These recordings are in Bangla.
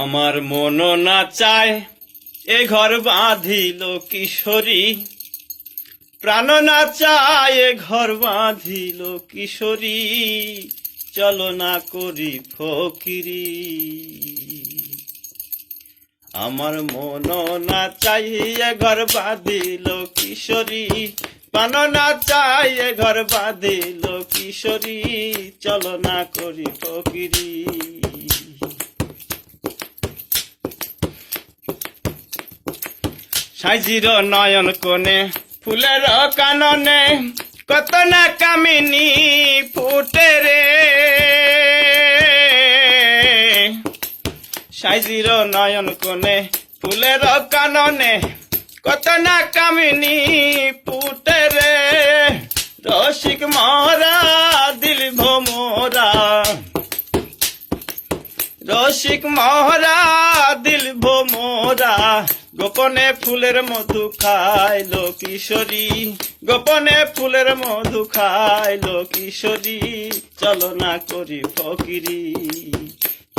আমার মন না চায় এ ঘর বাঁধিল কিশোরী প্রাণ না চায় এ ঘর বাঁধিল কিশোরী চলো না করি ফকিরি। আমার মন না চাই এ ঘর বাঁধিল কিশোরী প্রাণ না চাই এ ঘর বাঁধিল কিশোরী চলো না করি ফকিরি। সাজির নয়ন কোণে, ফুলের কাননে কত না কামিনী ফুটে রে। সাজির নয়ন কোণে, ফুলের কাননে কত না কামিনী ফুটে রে। রসিক মরা দিল ভোমরা। রসিক মহরা, দিল ভোমরা। গোপনে ফুলের মধু খাইল কিশোরী। গোপনে ফুলের মধু খাইল কিশোরী। চলো না করি ফকিরি।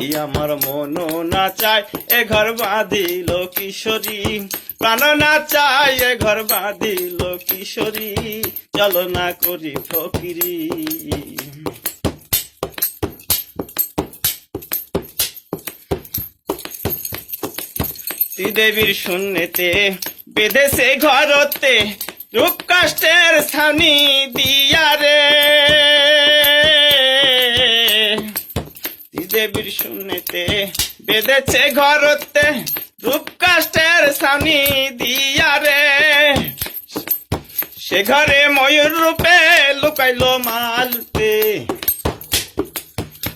ই আমার মন না চায় এ ঘর বাঁধিল কিশোরী। প্রাণ না চায় এ ঘর বাঁধিল কিশোরী। চলো না করি ফকিরি। শ্রীদেবীর শূন্যতে বেঁধেছে ঘরতে রূপ কাষ্টের স্থানি দিয়া রে। শ্রীদেবীর শূন্যতে বেঁধেছে ঘরতে রূপ কাষ্টের স্থানি দিয়া রে। সে ঘরে ময়ূর রূপে লুকাইলো মালতে।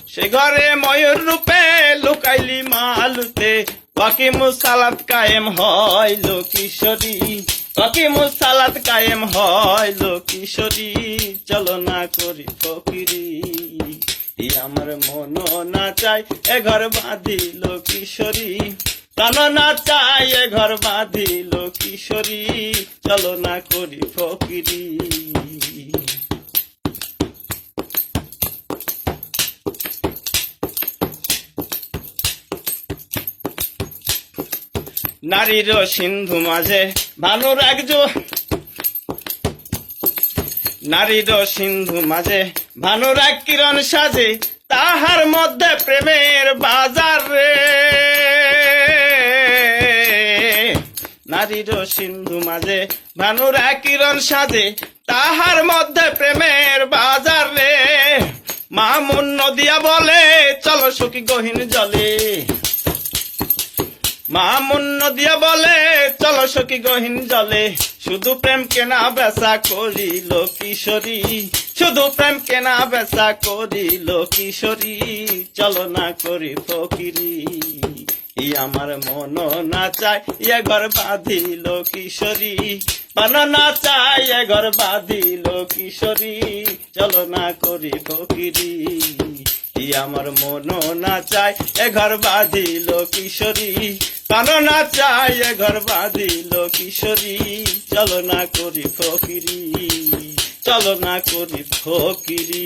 সে ঘরে ময়ূর রূপে লুকাইলি মালুতে। বাকি মুসালাত কায়েম হইল কিশোরী বাকি মুসালাত কায়েম হইল কিশোরী চলো না করি ফকিরি। আমার মন না চাই এ ঘর বাঁধিল কিশোরী প্রাণ না চাই এ ঘর বাঁধিল কিশোরী চলো না করি ফকিরি। নারীর সিন্ধু মাঝে ভানুর একজন নারীর সিন্ধু মাঝে ভানুর কিরণ সাজে, তাহার মধ্যে প্রেমের বাজার রে। নারীর সিন্ধু মাঝে ভানুর কিরণ সাজে, তাহার মধ্যে প্রেমের বাজার রে। মামুন নদিয়া বলে, চলো সখী গহীন জলে। মামুন নদিয়া বলে, চলো সখী গহীন জলে, শুধু প্রেম কেনা বেচা করিল কিশোরী। শুধু প্রেম কেনা বেচা করিল কিশোরী, চলো না করি ফকিরি। আমার মন না ইয়ে ঘর বাঁধিল কিশোরী। পান না চাই এ ঘর বাঁধিল কিশোরী। চলো না করি ফকিরি। আমার মন না চাই এ ঘর বাঁধিল কিশোরী। পান না চাই ঘর বাঁধিল কিশোরী। চলো না করি ফকিরি চলো না করি ফকিরি।